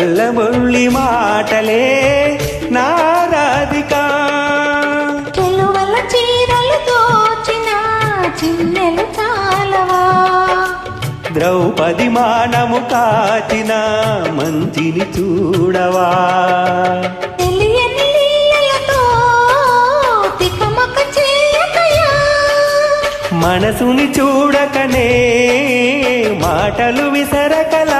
చల్లముళ్ళి మాటలే నా రాధిక. ద్రౌపది మానము కాచిన మంచిని చూడవా? మనసుని చూడకనే మాటలు విసరకలా?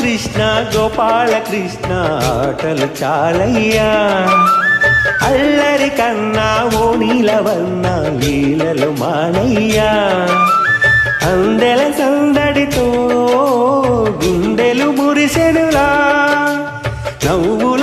కృష్ణ గోపాల కృష్ణ ఆటలు చాలయ్యా. అల్లరి కన్నా ఓ నీలవన్న నీలలు మానయ్యా. అందెల సందడితో గుండెలు మురిసెనులా. నవ్వు